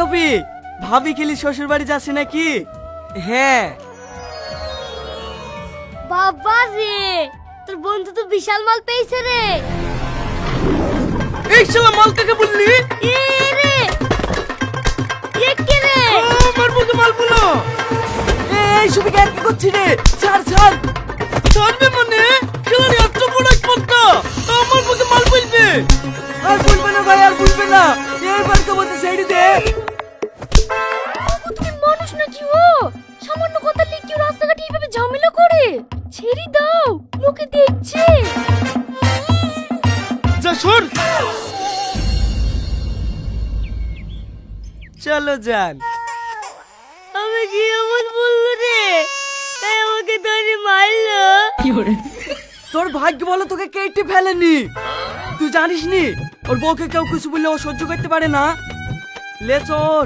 শফিক ভাবি খেলি শ্বশুর বাড়ি যাচ্ছে নাকি? হ্যাঁ। বাবা রে তোর বন্ধু তো বিশাল মাল পেয়েছে রে। এই শালা মাল কাকে বললি? এ রে এ কে রে? আমার বুকে মাল বলো এই শফিক আর কি করছিস রে? ছাড় ছাড়। ছাড়বে মানে? খেলার এত বড় এক পদ্মা। আমার বুকে মাল বলবে। আর বলবে না ভাই আর বলবে না। এবার তো বলতে দে। ঝামেলা করে। ছেড়ে দাও লোকে দেখছে। যা সর চলো যান। আমি কি এমন বলল রে? তাই আমাকে ধরে মারলো। তোর ভাগ্য বলো তোকে কেটে ফেলেনি? তুই জানিস নি ওর বউকে কেউ কিছু বললে ও সহ্য করতে পারে না। লে চোর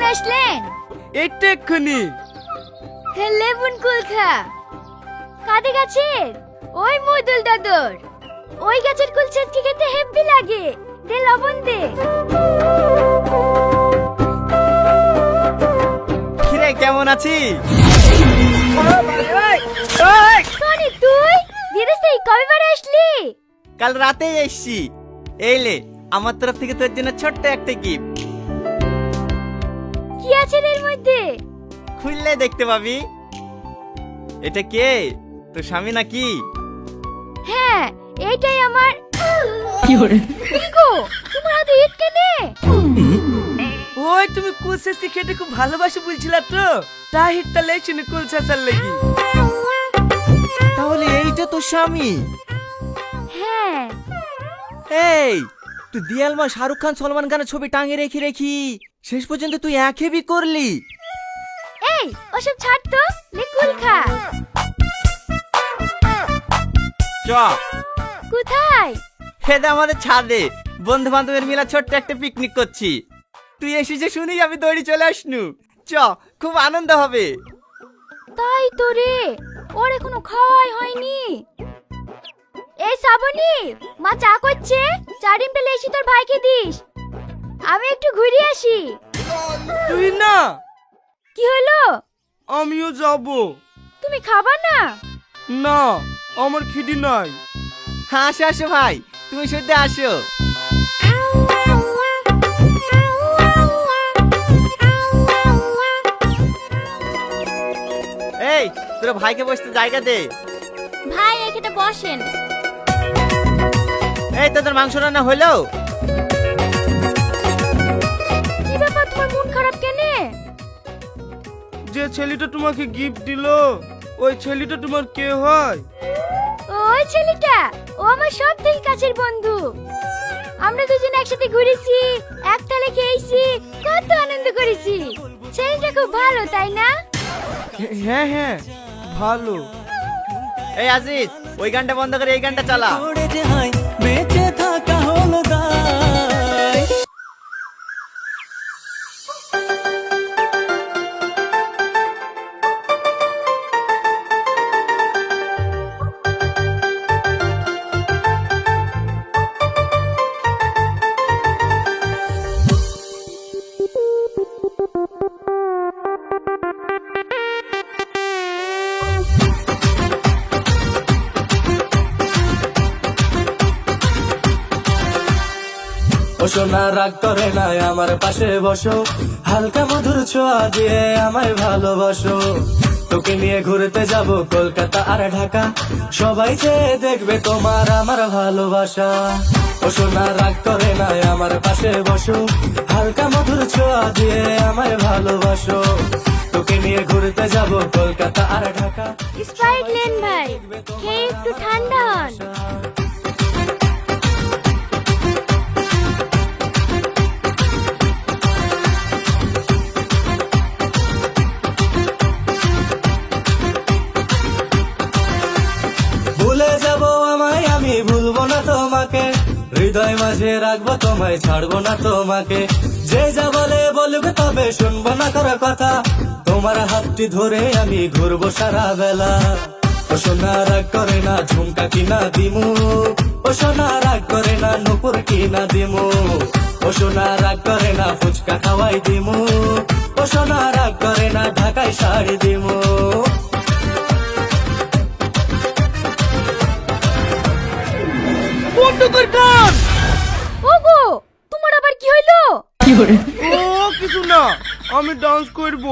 কখন আসলেন? এটা এক্ষুনি লেবুন কুলখা কাদের গাছের ওই মইদুল দাদর। ওই গাছের কুল ছেঁচকে খেতে হেব্বি লাগে। দে লবণ দে। কিরে কেমন আছিস? টনি তুই বিদেশ থেকে কবে বারে আসলি? কাল রাতেই এসছি। এই লে আমার তরফ থেকে তোর জন্য ছোট্ট একটা গিফট কি আছে এর মধ্যে? খুললে দেখতে পাবি। এটা কে? তোর স্বামী নাকি? হ্যাঁ এইটাই আমার। কি হরে গো তোমার হাতে ইট কেনে? ওই তুমি কুল শেষকে খেতে খুব ভালোবাসে বলছিলা তো। তাই হিটটা লেগছিল কুল শেষার লেগে। তাহলে এইটা তোর স্বামী? হ্যাঁ। এই তুই দিয়াল মা শাহরুখ খান সলমান খানের ছবি টাঙিয়ে রেখে রেখি। শেষ পর্যন্ত তুই একে বি করলি। এই ওসব ছাড় তো লিকুল খা। চ কোথায়? খেদে আমাদের ছাদে বন্ধু বান্ধবের মিলা ছোট্ট একটা পিকনিক করছি। তুই এসেছে শুনি আমি দৌড়ি চলে আসনু। চ খুব আনন্দ হবে। তাই তো রে ওর এখনও খাওয়াই হয়নি। এই শ্রাবণী মা চা করছে চা ডিম পেলে এসে তোর ভাইকে দিস। আমি একটু ঘুরে আসি। তুই না কি হলো? আমিও যাব। তুমি খাবা না? না আমার খিদি নাই। আসো আসো ভাই তুমি শুদ্ধ আসো। এই তোর ভাইকে বসতে জায়গা দে। ভাই এখানে বসেন। এই তোদের মাংস রান্না হলো? ব্যাপার? তোমার মন খারাপ কেনে? যে ছেলেটা তোমাকে গিফট দিলো ওই ছেলেটা তোমার কে হয়? ওই ছেলেটা? ও আমার সব থেকে কাছের বন্ধু। আমরা দুজন একসাথে ঘুরেছি একতালে খেয়েছি কত আনন্দ করেছি। ছেলেটা খুব ভালো তাই না? হ্যাঁ হ্যাঁ ভালো। এই আজিজ ওই গানটা বন্ধ করে এই গানটা চালা বেঁচে থাকা হলো ও সোনা রাগ করে নাই, আমার পাশে বসো। হালকা মধুর ছোঁয়া দিয়ে আমায় ভালোবাসো। তোকে নিয়ে ঘুরতে যাব কলকাতা আর ঢাকা। সবাই যে দেখবে তোমার আমার ভালোবাসা। ও সোনা রাগ করে নাই, আমার পাশে বসো। হালকা মধুর ছোঁয়া দিয়ে আমায় ভালোবাসো। তোকে নিয়ে ঘুরতে যাব কলকাতা আর ঢাকা। স্প্রাইট লেন ভাই। খেয়ে একটু ঠান্ডা হন। হৃদয় মাঝে রাখব, তোমায় ছাড়বো না তোমাকে। যে যা বলে বলবে তবে শুনব না কারও কথা। তোমার হাতটি ধরে আমি ঘুরবো সারা বেলা ও সোনা, রাগ করে না, ঝুমকা কিনা দিমু? ও সোনা, রাগ করে না, নুপুর কিনা দিমু? ও সোনা, রাগ করে না, ফুচকা খাওয়াই দিমু? ও সোনা, রাগ করে না, ঢাকায় শাড়ি দিমু? বন্ধ কর কান ওগো তোমার আবার কি হইল? ও কিছু না আমি ডান্স করব।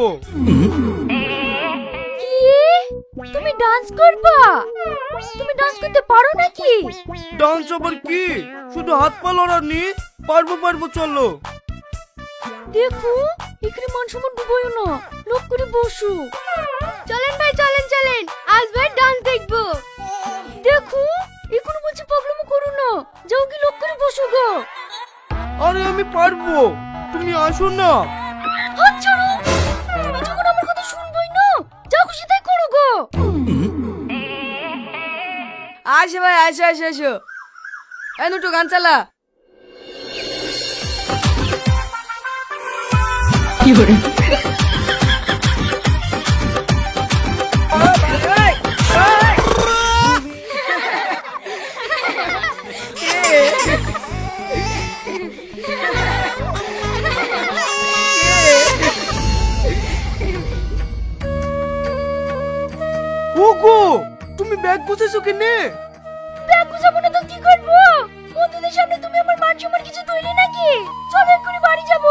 কি? তুমি ডান্স করবা? তুমি ডান্স করতে পারো নাকি? ডান্স আবার কি? শুধু হাত পা লড়ানি পারব পারব চলো। দেখো এখানে মান সম্মান ডুবোই না। লোক করে বসু। চলেন ভাই চলেন চলেন। আজ ভাই ডান্স দেখব। দেখো এখনও বলছি প্রবলেম করো না। যাও কি লোক করে বসো গো। আরে আমি পারব। তুমি আসো না। হাত ছাড়ো। তুমি যখন আমার কথা শুনবই না যা খুশি তাই করো গো। আসে ভাই আসো আসো আসো। এই দুটো গান চালা। কি ওগো তুমি ব্যাগ গুছেছো কেনে? ব্যাগ গুছাবো না তো কি করব? বন্ধুদের সামনে তুমি আমার মান সম্মান কিছু তৈরি নাকি? চলো এক্ষুনি বাড়ি যাব।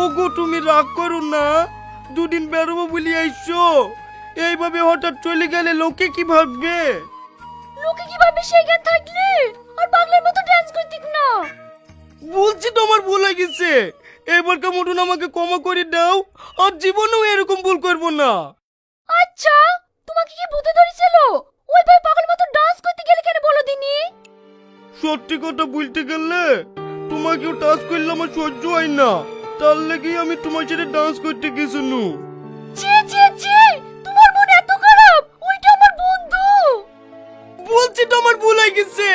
ওগো তুমি রাগ করো না। দুদিন বেরোবো বলি আইসো। এইভাবে হঠাৎ চলে গেলে লোকে কি ভাববে? লোকে কি ভাববে সেই জ্ঞান থাকলে? আর পাগলের মতো ডান্স করতিক না। বলছি তোমার ভুল হয়ে গেছে। এবারকার মতন আমাকে ক্ষমা করে দাও আর জীবনেও এরকম ভুল করব না। আচ্ছা ভূতে ধরেছিল ওই ভাই পাগল মতো ডান্স করতে গেলে কেন বলো দিনি? সত্যি কথা বলতে গেলে তোমাকেও টাচ করলে আমার সহ্য হয় না। তার লেগে আমি তোমার সাথে ডান্স করতে গেছিনু ছি ছি ছি! তোমার মন এত খারাপ ওইটা আমার বন্ধু। বলছি তোমার ভুল হয়ে গেছে।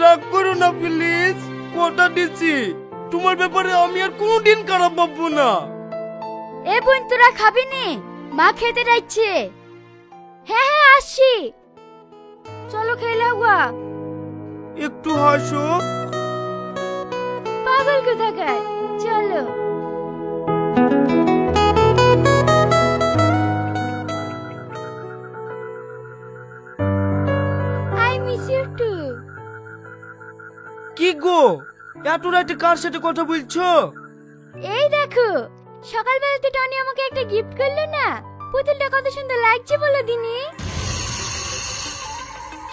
রাগ করো না প্লিজ কথা দিচ্ছি। তোমার ব্যাপারে আমি আর কোনোদিন খারাপ ভাববো না। এ বোন তোরা খাবি নি? মা খেতে যাচ্ছে। হ্যাঁ হ্যাঁ আসছি। চলো খেয়ে লাগবা একটু হাসো। পাগল কোথাকার? চলো। আই মিস ইউ টু কি গো? এত রাতে কার সাথে কথা বলছো? এই দেখো সকালবেলাতে টনি আমাকে একটা গিফট করল না? পুতুলটা কত সুন্দর লাগছে বলো দিনি।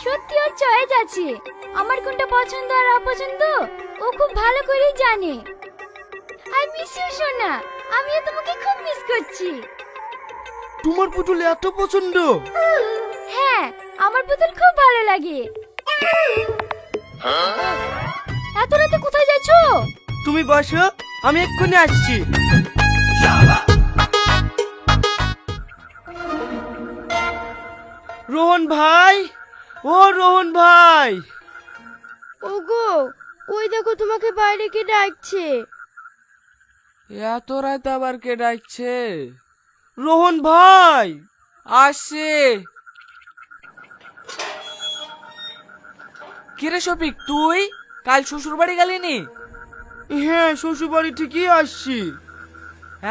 সত্যি ওর চয়েস আছে। আমার কোনটা পছন্দ আর অপছন্দ ও খুব ভালো করেই জানে। আই মিস ইউ সোনা আমিও তোমাকে খুব মিস করছি। তোমার পুতুল এত পছন্দ। হ্যাঁ আমার পুতুল খুব ভালো লাগে। এত রাতে কোথায় যাচ্ছো? তুমি বসো আমি এক্ষুনি আসছি। রোহন ভাই ও রোহন ভাই। ওগো ওই দেখো তোমাকে বাইরে কে ডাকছে? এত রাতে আবার কে ডাকছে? রোহন ভাই আসছে। কিরে শফিক তুই কাল শ্বশুর বাড়ি গেলিনি হ্যাঁ শ্বশুর বাড়ি ঠিকই আসছি।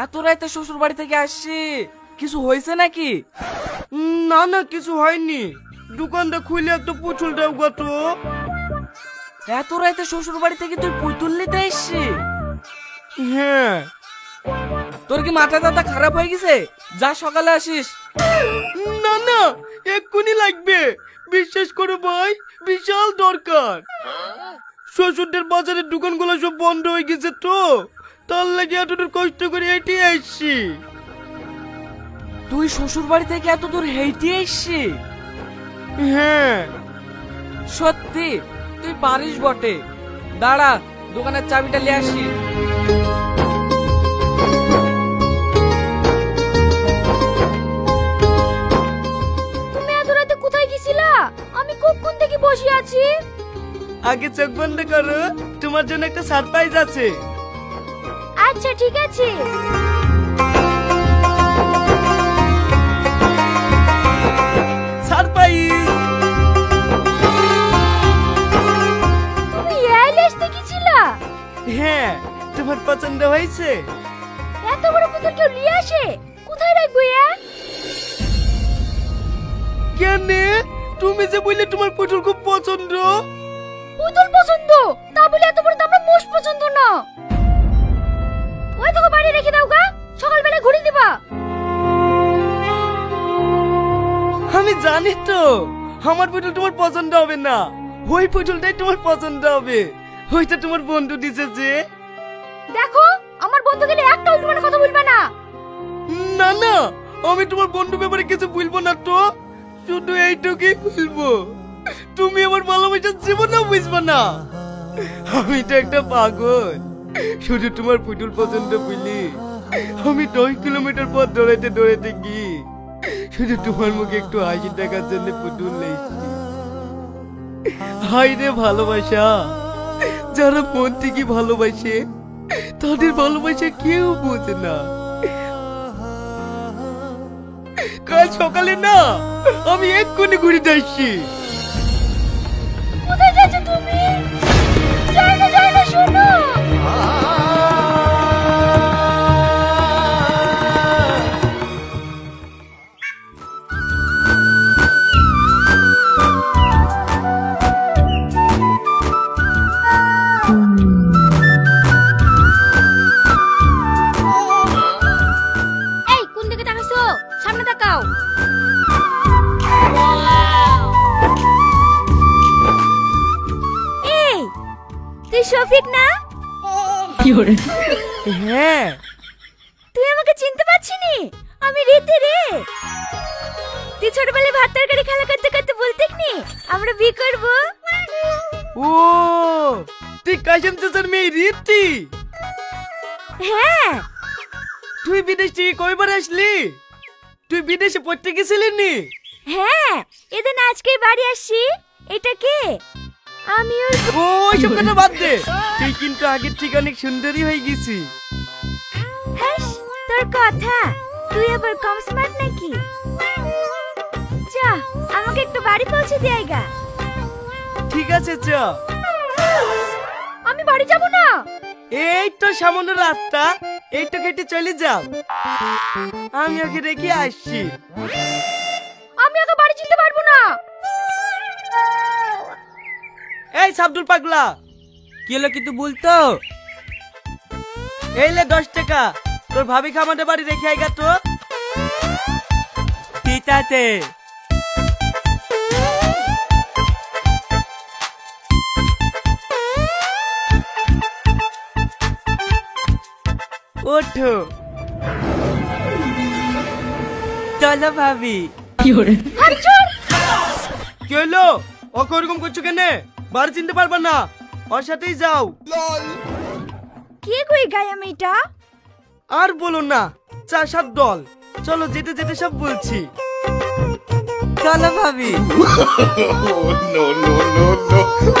এত রাতে শ্বশুর বাড়ি থেকে আসছি? কিছু হয়েছে নাকি? না না কিছু হয়নি। দোকানটা খুলে একটা পুতুল দাও গত এত রাতে শ্বশুর বাড়ি থেকে তুই পুতুল নিতে এসছি? হ্যাঁ। তোর কি মাথা দাদা খারাপ হয়ে গেছে? যা সকালে আসিস। না না এক্ষুনি লাগবে। বিশ্বাস করো ভাই বিশাল দরকার। শ্বশুরদের বাজারের দোকানগুলো সব বন্ধ হয়ে গেছে তো। তার লাগে এতদূর কষ্ট করে এটি আসছি। তুই শ্বশুর বাড়ি থেকে এত দূর হেঁটে এসছি। হ্যাঁ। সত্যি তুই পারিস বটে। দাঁড়া দোকানের চাবিটা নিয়ে আসি। তুমি এত রাতে কোথায় গেছিলা? আমি কখন থেকে বসে আছি? আগে চোখ বন্ধ করো তোমার জন্য একটা সারপ্রাইজ আছে। আচ্ছা ঠিক আছে। হ্যাঁ তোমার পছন্দ হয়েছে। এত বড় পুতুল কেউ নিয়ে আসে? কোথায় রাখব ইয়া কেন? তুমি যে বললে তোমার পুতুল খুব পছন্দ। পুতুল পছন্দ? তা বলে এত বড় দামটা মোষ পছন্দ না। ওই তোকে বাড়ি রেখে দাও গা সকালবেলা ঘুরে দিবা। আমি জানি তো আমার পুতুল তোমার পছন্দ হবে না। ওই পুতুলটাই তোমার পছন্দ হবে। ওইটা তোমার বন্ধু দিছে যে। দেখো আমার বন্ধু গেলে একটা উল্টো কথা বলবে না। না না আমি তোমার বন্ধু ব্যাপারে কিছু বলব না তো। শুধু এইটুকুই বলব। তুমি আমার ভালোবাসার জীবনেও বুঝবে না। আমি তো একটা পাগল। শুধু তোমার পুতুল পছন্দ বলি। আমি দশ কিলোমিটার পথ দৌড়াইতে দৌড়াইতে গিয়ে শুধু তোমার মুখে একটু হাসি দেখার জন্য পুতুল লেগেছি হাই রে ভালোবাসা। যারা মন থেকে ভালোবাসে, তাদের ভালোবাসা কেউ বোঝে না। কাল সকালে না, আমি এক্ষুনি ঘুরে যাচ্ছি হ্যাঁ। তুই আমাকে চিনতে পারছিনি? আমি রীতি রে। তুই ছোটবেলায় ভাত তরকারি খেলা করতে করতে বলতে নি আমরা বিয়ে করব। ও তুই কাশিম চাচার মেয়ে রীতি? হ্যাঁ। তুই বিদেশ থেকে কয়বার আসলি? তুই বিদেশে পড়তে গেছিলি নি? হ্যাঁ এদিন আজকে বাড়ি আসছি। এটা কে? আমি ওর ও ওইসব কথা বাদ দে। তুই কিন্তু আগের থেকে অনেক সুন্দরী হয়ে গেছি হাস তোর কথা। তুই আবার কম স্মার্ট নাকি? যা আমাকে একটু বাড়ি পৌঁছে দিয়ে গা ঠিক আছে চ। আমি বাড়ি যাব না। এই তো সামান্য রাস্তা। এইটা কেটে চলে যাও। আমি ওকে রেখে আসছি। এই সাবদুল পাগলা কি হলো কিন্তু বলতো? এই লে দশ টাকা তোর ভাবি খামাদের বাড়ি রেখে আইগা তো। ঠিক আছে। ওঠো। চলো ভাবি। কি হলো? ওকে ওরকম করছ কেন? বাড়ি চিনতে পারবা না। ওর সাথেই যাও। কে কই গায়া মেয়েটা? আর বলো না চার সাত দল। চলো যেতে যেতে সব বলছি। চলো ভাবি। No no no no.